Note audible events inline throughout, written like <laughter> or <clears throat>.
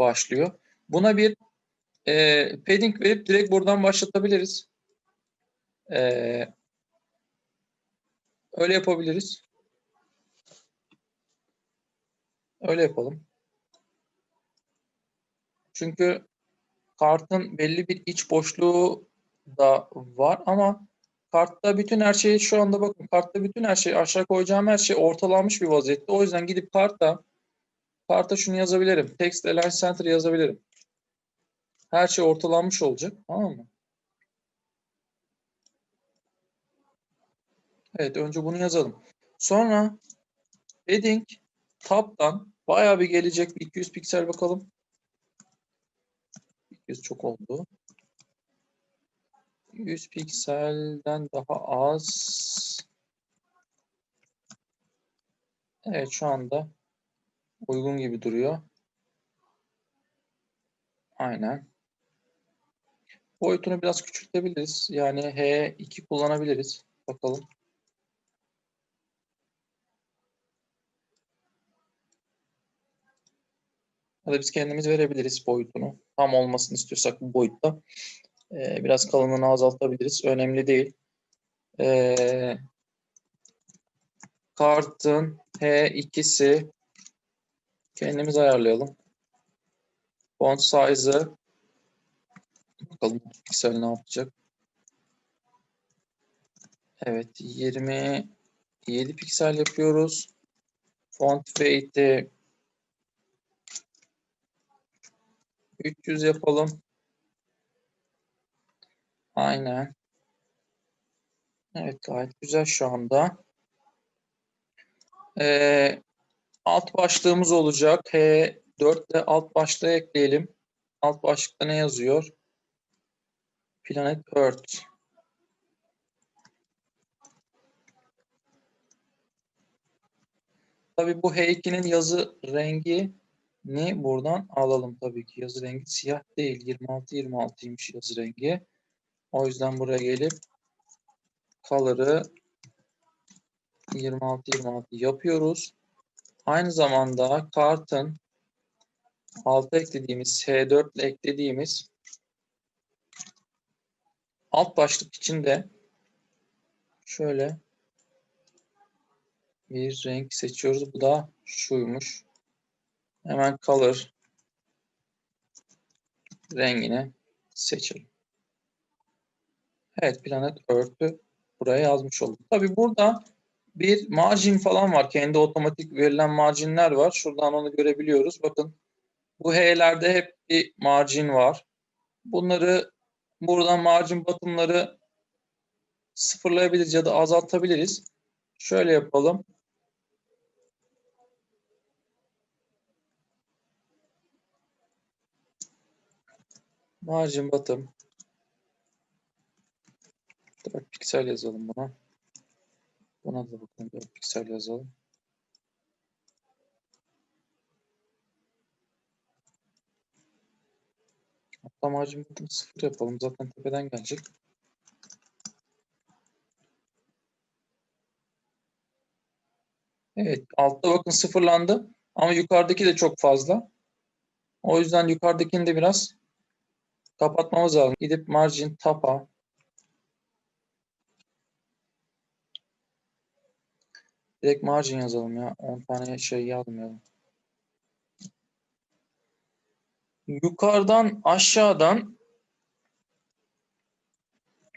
başlıyor. Buna bir e, padding verip direkt buradan başlatabiliriz. E, öyle yapabiliriz. Öyle yapalım. Çünkü kartın belli bir iç boşluğu da var ama kartta bütün her şey şu anda bakın kartta bütün her şey aşağı koyacağım her şey ortalanmış bir vaziyette. O yüzden gidip kartta karta şunu yazabilirim. Text Align Center yazabilirim. Her şey ortalanmış olacak. Tamam mı? Evet önce bunu yazalım. Sonra heading tab'dan bayağı bir gelecek. Bir 200 piksel bakalım. 200 çok oldu. 100 pikselden daha az. Evet şu anda uygun gibi duruyor. Aynen. Boyutunu biraz küçültebiliriz. Yani H2 kullanabiliriz. Bakalım. Ya da biz kendimiz verebiliriz boyutunu. Tam olmasını istiyorsak bu boyutta. Ee, biraz kalınlığını azaltabiliriz. Önemli değil. Ee, kartın H2'si kendimiz ayarlayalım. Font size'ı bakalım piksel ne yapacak. Evet 27 piksel yapıyoruz. Font weight'i 300 yapalım. Aynen. Evet gayet güzel şu anda. Ee, alt başlığımız olacak. H4'te alt başlığı ekleyelim. Alt başlıkta ne yazıyor? Planet Earth. Tabii bu H2'nin yazı rengi ni buradan alalım tabii ki. Yazı rengi siyah değil. 26-26'ymış yazı rengi. O yüzden buraya gelip color'ı 26-26 yapıyoruz. Aynı zamanda kartın alta eklediğimiz H4 ile eklediğimiz alt başlık için de şöyle bir renk seçiyoruz. Bu da şuymuş. Hemen color rengini seçelim. Evet Planet Earth'ü buraya yazmış olduk. Tabi burada bir margin falan var. Kendi otomatik verilen marginler var. Şuradan onu görebiliyoruz. Bakın bu H'lerde hep bir margin var. Bunları buradan margin batımları sıfırlayabiliriz ya da azaltabiliriz. Şöyle yapalım. Margin bottom 4 piksel yazalım buna. Buna da bakın 4 piksel yazalım. Hatta margin bottom 0 yapalım. Zaten tepeden gelecek. Evet. Altta bakın sıfırlandı. Ama yukarıdaki de çok fazla. O yüzden yukarıdakini de biraz kapatmamız lazım. Gidip margin tapa Direkt margin yazalım ya. 10 tane şey yazmayalım. Yukarıdan aşağıdan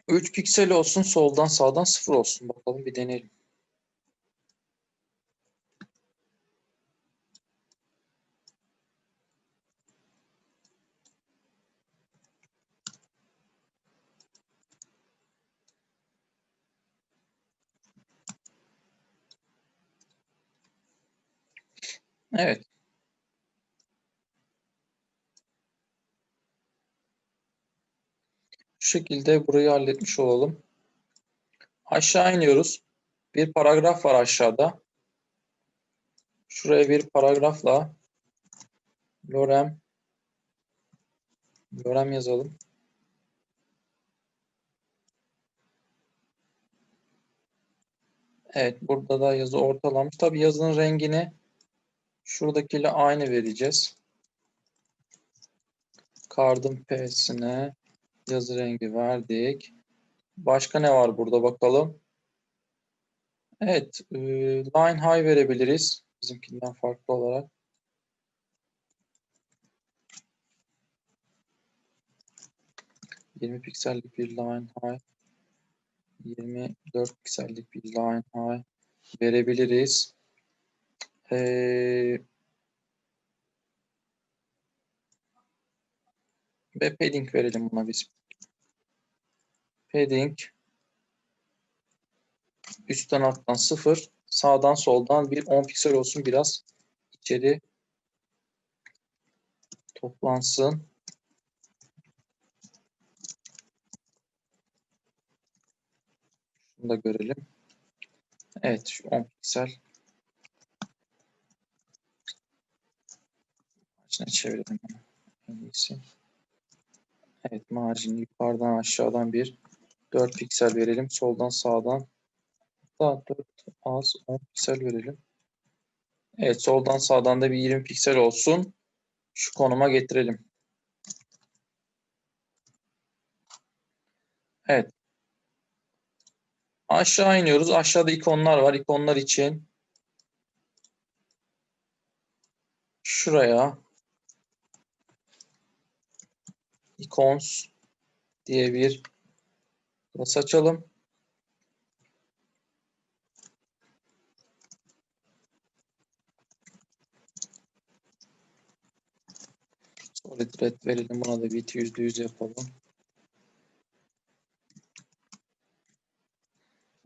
3 piksel olsun. Soldan sağdan 0 olsun. Bakalım bir deneyelim. Evet. Şu şekilde burayı halletmiş olalım. Aşağı iniyoruz. Bir paragraf var aşağıda. Şuraya bir paragrafla lorem lorem yazalım. Evet, burada da yazı ortalamış. Tabi yazının rengini şuradakiyle aynı vereceğiz. Card'ın P'sine yazı rengi verdik. Başka ne var burada bakalım. Evet, e, line high verebiliriz. Bizimkinden farklı olarak. Yirmi piksellik bir line high. 24 piksellik bir line high verebiliriz. Ee, ve padding verelim buna biz. Padding üstten alttan 0 sağdan soldan bir 10 piksel olsun biraz içeri toplansın. Şunu da görelim. Evet şu 10 piksel içine iyisi. Evet marjini yukarıdan aşağıdan bir 4 piksel verelim. Soldan sağdan daha 4 az 10 piksel verelim. Evet soldan sağdan da bir 20 piksel olsun. Şu konuma getirelim. Evet. Aşağı iniyoruz. Aşağıda ikonlar var. İkonlar için şuraya icons diye bir class açalım. Solid red verelim. Buna da bit %100 yapalım.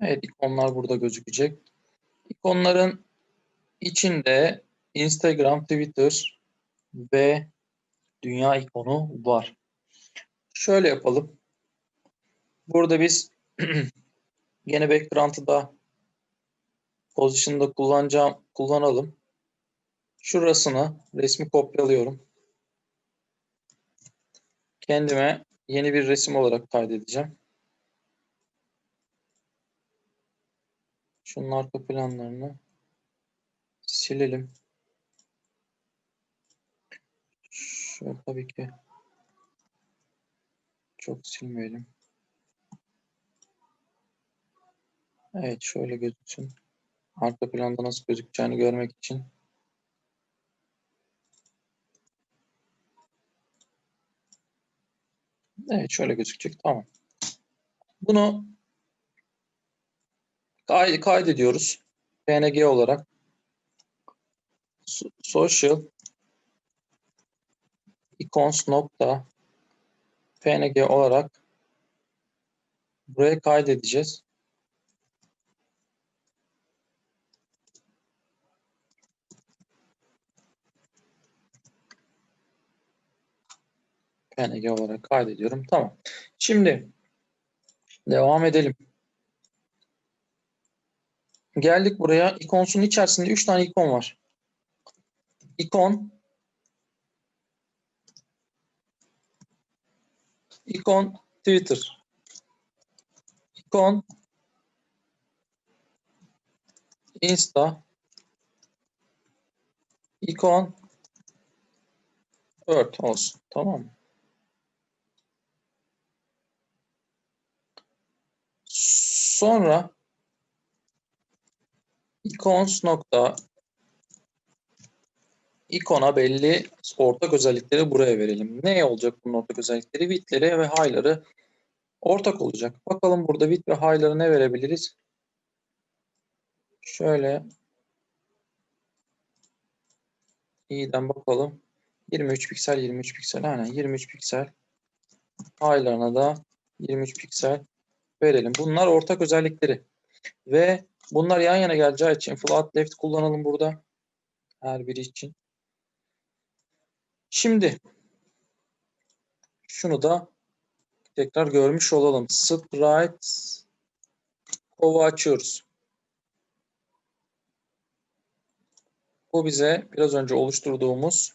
Evet ikonlar burada gözükecek. İkonların içinde Instagram, Twitter ve dünya ikonu var. Şöyle yapalım. Burada biz <clears throat> yine background'ı da position'da kullanacağım, kullanalım. Şurasını resmi kopyalıyorum. Kendime yeni bir resim olarak kaydedeceğim. Şunun arka planlarını silelim. Şöyle tabii ki çok silmeyelim. Evet şöyle gözüksün. Arka planda nasıl gözükeceğini görmek için. Evet şöyle gözükecek. Tamam. Bunu kaydı kaydediyoruz. PNG olarak. Social icons nokta png olarak buraya kaydedeceğiz. png olarak kaydediyorum. Tamam. Şimdi devam edelim. Geldik buraya. İkonsun içerisinde 3 tane ikon var. İkon ikon Twitter ikon Insta ikon Earth olsun. Tamam? Sonra icons nokta ikona belli ortak özellikleri buraya verelim. Ne olacak bunun ortak özellikleri? Width'leri ve high'ları ortak olacak. Bakalım burada width ve high'ları ne verebiliriz? Şöyle iyiden bakalım. 23 piksel 23 piksel aynen 23 piksel high'larına da 23 piksel verelim. Bunlar ortak özellikleri. Ve bunlar yan yana geleceği için flat left kullanalım burada. Her biri için. Şimdi şunu da tekrar görmüş olalım. Sprite kova açıyoruz. Bu bize biraz önce oluşturduğumuz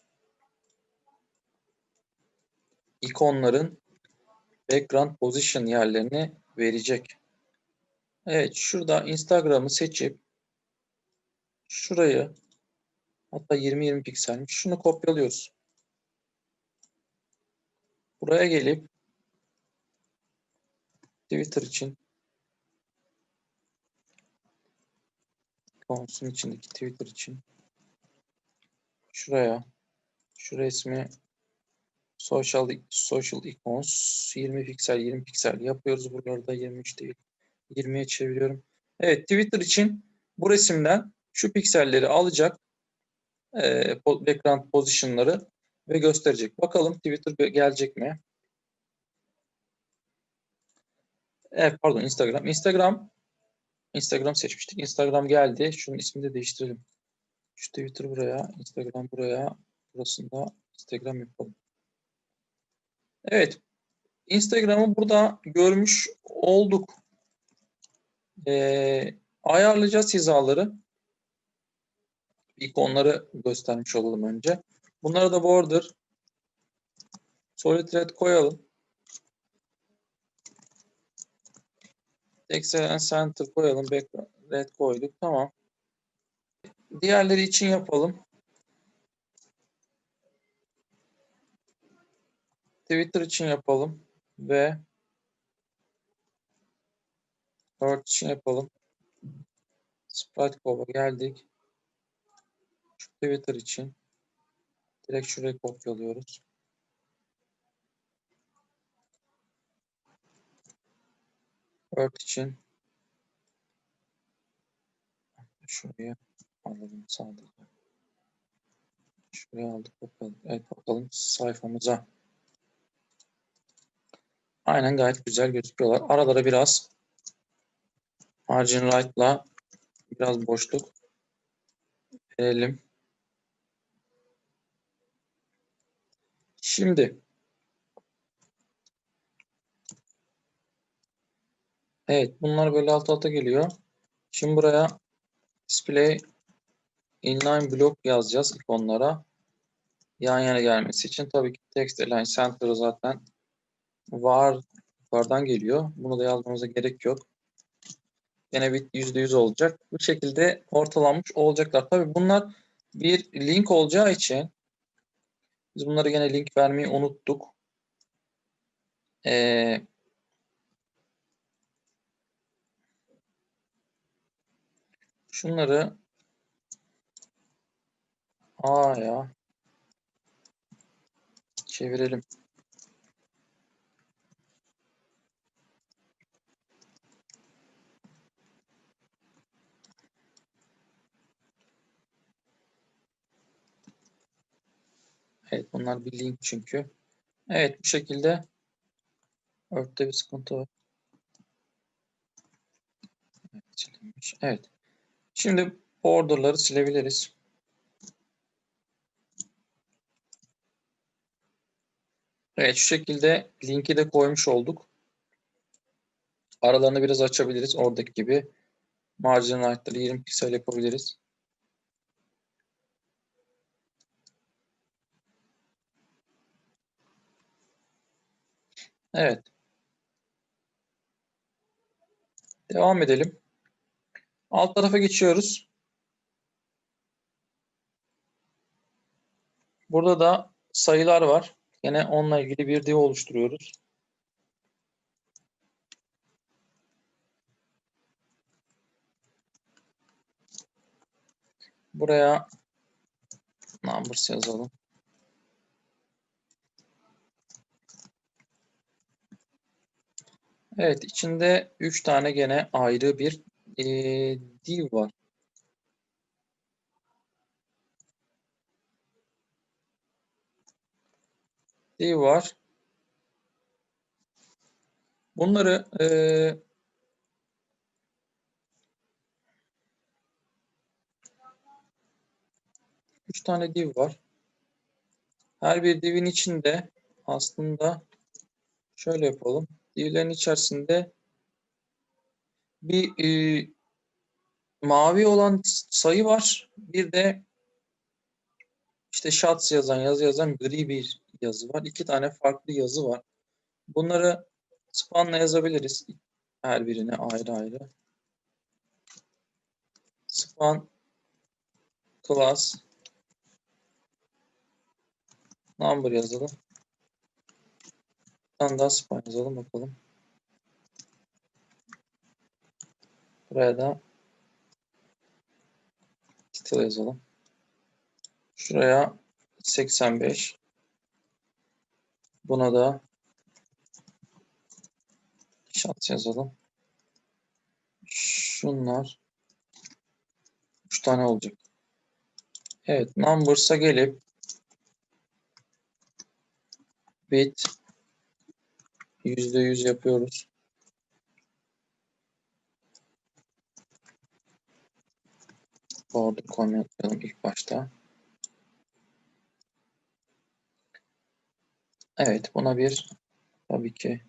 ikonların background position yerlerini verecek. Evet şurada Instagram'ı seçip şurayı hatta 20-20 pikselmiş. Şunu kopyalıyoruz. Buraya gelip Twitter için Icons'un içindeki Twitter için şuraya şu resmi social social icons 20 piksel 20 piksel yapıyoruz. Buraları da 23 değil 20'ye çeviriyorum. Evet Twitter için bu resimden şu pikselleri alacak e, background position'ları ve gösterecek. Bakalım Twitter gelecek mi? Evet pardon Instagram. Instagram Instagram seçmiştik. Instagram geldi. Şunun ismini de değiştirelim. Şu Twitter buraya, Instagram buraya, burasında Instagram yapalım. Evet. Instagram'ı burada görmüş olduk. Ee, ayarlayacağız hizaları. İkonları göstermiş olalım önce. Bunlara da border solid red koyalım. Excel center koyalım. Background red koyduk. Tamam. Diğerleri için yapalım. Twitter için yapalım ve Word için yapalım. Sprite Cove'a geldik. Twitter için direkt şuraya kopyalıyoruz. Word için şuraya alalım sadece. Şuraya aldık bakalım. Evet bakalım sayfamıza. Aynen gayet güzel gözüküyorlar. Aralara biraz margin right'la biraz boşluk verelim. Şimdi Evet bunlar böyle alt alta geliyor. Şimdi buraya display inline block yazacağız ikonlara. Yan yana gelmesi için tabii ki text align center zaten var yukarıdan geliyor. Bunu da yazmamıza gerek yok. Yine bit %100 olacak. Bu şekilde ortalanmış olacaklar. Tabii bunlar bir link olacağı için biz bunları yine link vermeyi unuttuk. Ee, şunları A'ya çevirelim. Evet bunlar bir link çünkü. Evet bu şekilde örtte bir sıkıntı var. Evet. Şimdi borderları silebiliriz. Evet şu şekilde linki de koymuş olduk. Aralarını biraz açabiliriz. Oradaki gibi margin light'ları 20 piksel yapabiliriz. Evet. Devam edelim. Alt tarafa geçiyoruz. Burada da sayılar var. Yine onunla ilgili bir div oluşturuyoruz. Buraya numbers yazalım. Evet, içinde 3 tane gene ayrı bir e, div var. Div var. Bunları e, üç tane div var. Her bir divin içinde aslında şöyle yapalım. Divlerin içerisinde bir e, mavi olan sayı var. Bir de işte shots yazan, yazı yazan gri bir yazı var. İki tane farklı yazı var. Bunları spanla yazabiliriz. Her birine ayrı ayrı. Span class number yazalım. Tane daha span yazalım bakalım. Buraya da title yazalım. Şuraya 85. Buna da şans yazalım. Şunlar 3 tane olacak. Evet, numbers'a gelip bit %100 yapıyoruz. Border koymayalım ilk başta. Evet, buna bir tabii ki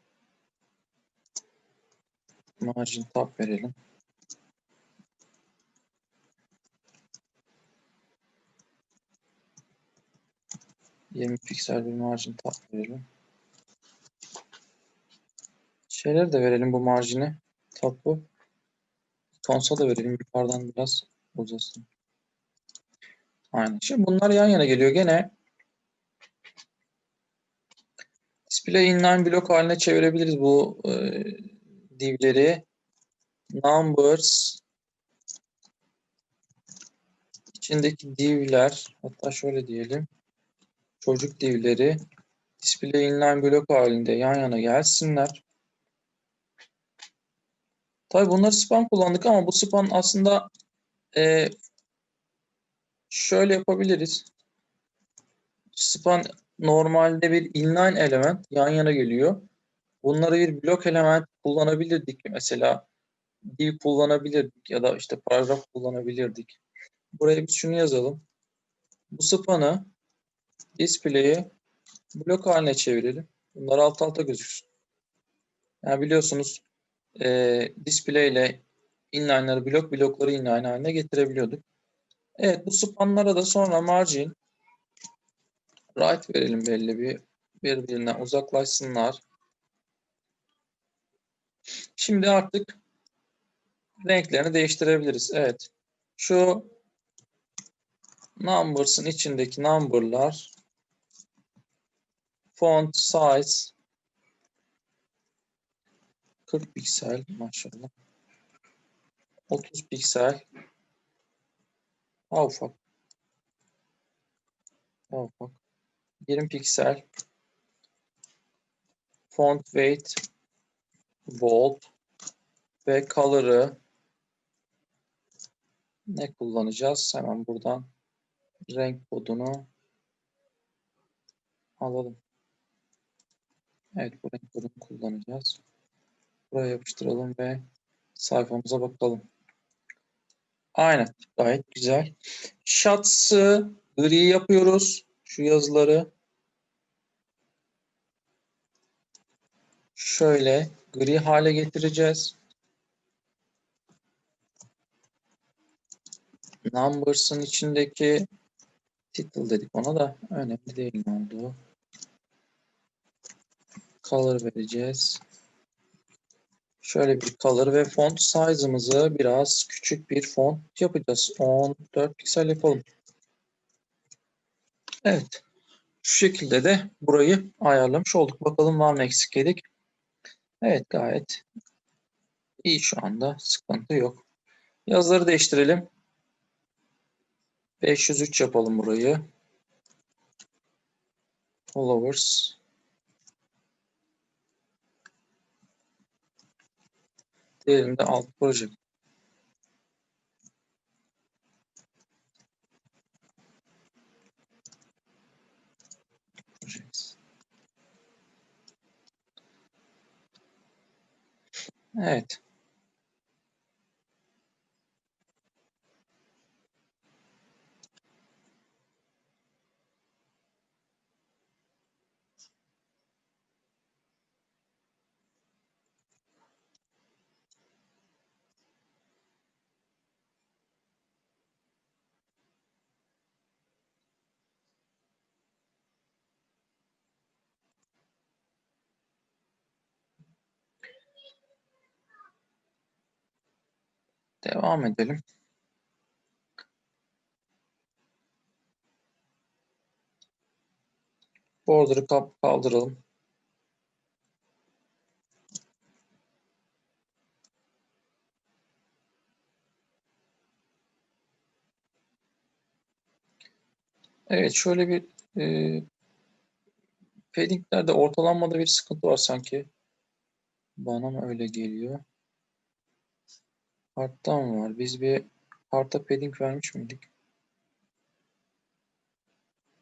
margin tab verelim. Yirmi piksel bir margin tab verelim. Şeyler de verelim bu marjini. Tab'ı. Tonsa da verelim yukarıdan biraz uzasın. Aynen. Şimdi bunlar yan yana geliyor. Gene display inline blok haline çevirebiliriz bu e, divleri. Numbers içindeki divler hatta şöyle diyelim çocuk divleri display inline blok halinde yan yana gelsinler. Tabii bunları span kullandık ama bu span aslında e, şöyle yapabiliriz. Span normalde bir inline element yan yana geliyor. Bunları bir blok element kullanabilirdik. Mesela div kullanabilirdik ya da işte paragraf kullanabilirdik. Buraya biz şunu yazalım. Bu span'ı display'i blok haline çevirelim. Bunlar alt alta gözüksün. Yani biliyorsunuz e, display ile inline'ları blok, blokları inline haline getirebiliyorduk. Evet bu spanlara da sonra margin right verelim belli bir birbirinden uzaklaşsınlar. Şimdi artık renklerini değiştirebiliriz. Evet. Şu numbers'ın içindeki number'lar font size 40 piksel maşallah. 30 piksel. Daha ufak. Daha ufak. 20 piksel. Font weight bold ve color'ı ne kullanacağız? Hemen buradan renk kodunu alalım. Evet bu renk kodunu kullanacağız. Buraya yapıştıralım ve sayfamıza bakalım. Aynen. Gayet güzel. Shots'ı gri yapıyoruz. Şu yazıları. Şöyle gri hale getireceğiz. Numbers'ın içindeki title dedik ona da önemli değil ne olduğu. Color vereceğiz. Şöyle bir color ve font size'ımızı biraz küçük bir font yapacağız. 14 piksel yapalım. Evet. Şu şekilde de burayı ayarlamış olduk. Bakalım var mı eksik yedik. Evet gayet iyi şu anda. Sıkıntı yok. Yazıları değiştirelim. 503 yapalım burayı. Followers. Diğerinde alt proje. Evet. Devam edelim. Border'ı kaldıralım. Evet şöyle bir e, paddinglerde ortalanmada bir sıkıntı var sanki. Bana mı öyle geliyor? Kartta mı var? Biz bir karta padding vermiş miydik?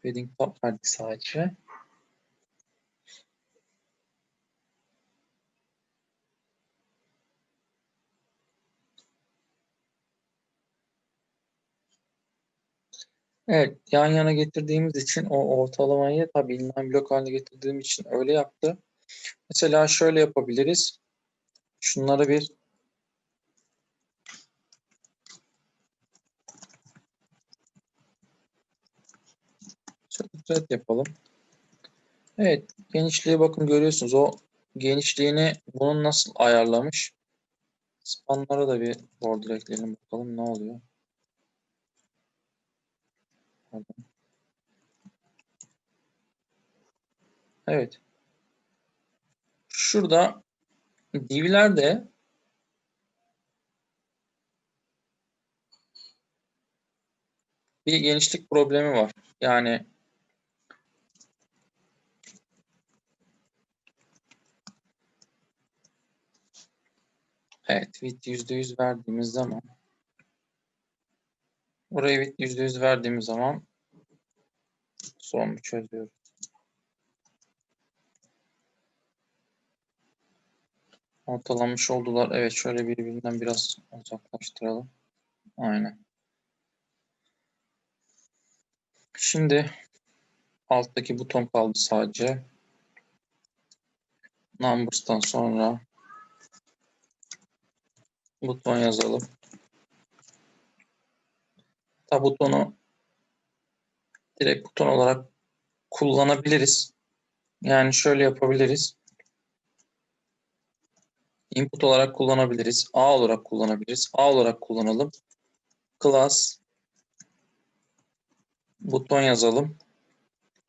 Padding top verdik sadece. Evet, yan yana getirdiğimiz için o ortalamayı tabii inline blok haline getirdiğim için öyle yaptı. Mesela şöyle yapabiliriz. Şunları bir thread yapalım. Evet, genişliği bakın görüyorsunuz. O genişliğini bunun nasıl ayarlamış? Spanlara da bir border ekleyelim bakalım ne oluyor. Pardon. Evet. Şurada divlerde bir genişlik problemi var. Yani Evet, width %100 verdiğimiz zaman buraya width %100 verdiğimiz zaman sorunu çözüyoruz. Ortalamış oldular. Evet, şöyle birbirinden biraz uzaklaştıralım. Aynen. Şimdi alttaki buton kaldı sadece. Numbers'tan sonra buton yazalım. Hatta butonu direkt buton olarak kullanabiliriz. Yani şöyle yapabiliriz. Input olarak kullanabiliriz. A olarak kullanabiliriz. A olarak kullanalım. Class buton yazalım.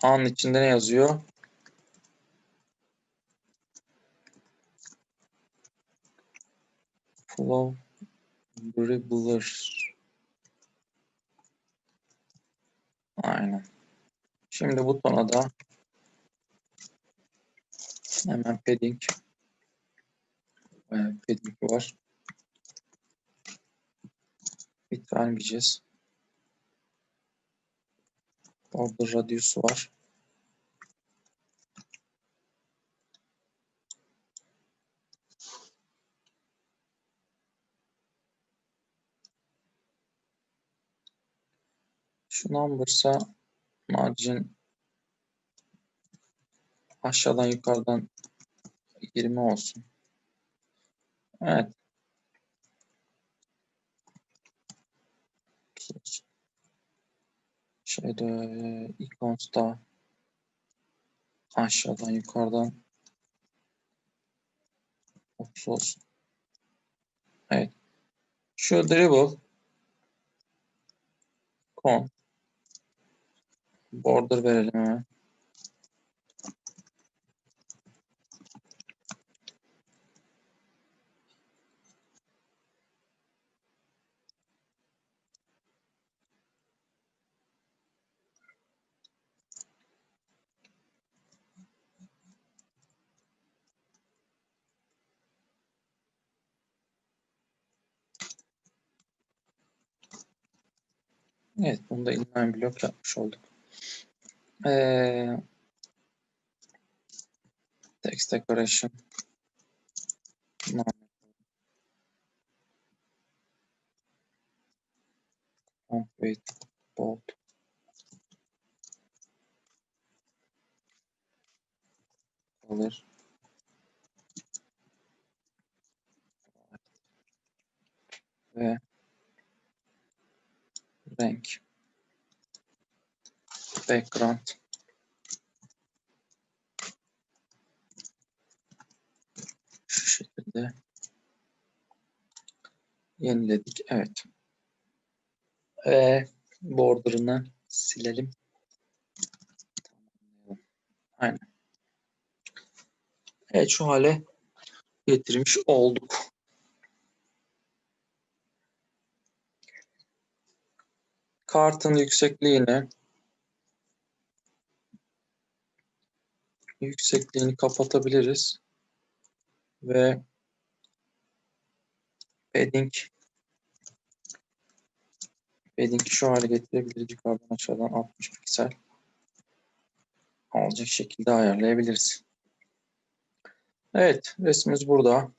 A'nın içinde ne yazıyor? Flow Dribbler. Aynen. Şimdi butona da hemen padding evet, padding var. Bit vermeyeceğiz. Border radius var. Şu numbers'a margin aşağıdan yukarıdan 20 olsun. Evet. Şeyde icons'ta aşağıdan yukarıdan 30 olsun. Evet. Şu dribble con border verelim hemen. Evet, bunu da inline blok yapmış olduk. Text decoration complete bold color. Ve renk background şu şekilde yeniledik. Evet. Ve border'ını silelim. Aynen. Evet şu hale getirmiş olduk. Kartın yüksekliğini yüksekliğini kapatabiliriz. Ve padding padding'i şu hale getirebiliriz. Yukarıdan aşağıdan 60 piksel alacak şekilde ayarlayabiliriz. Evet, resmimiz burada.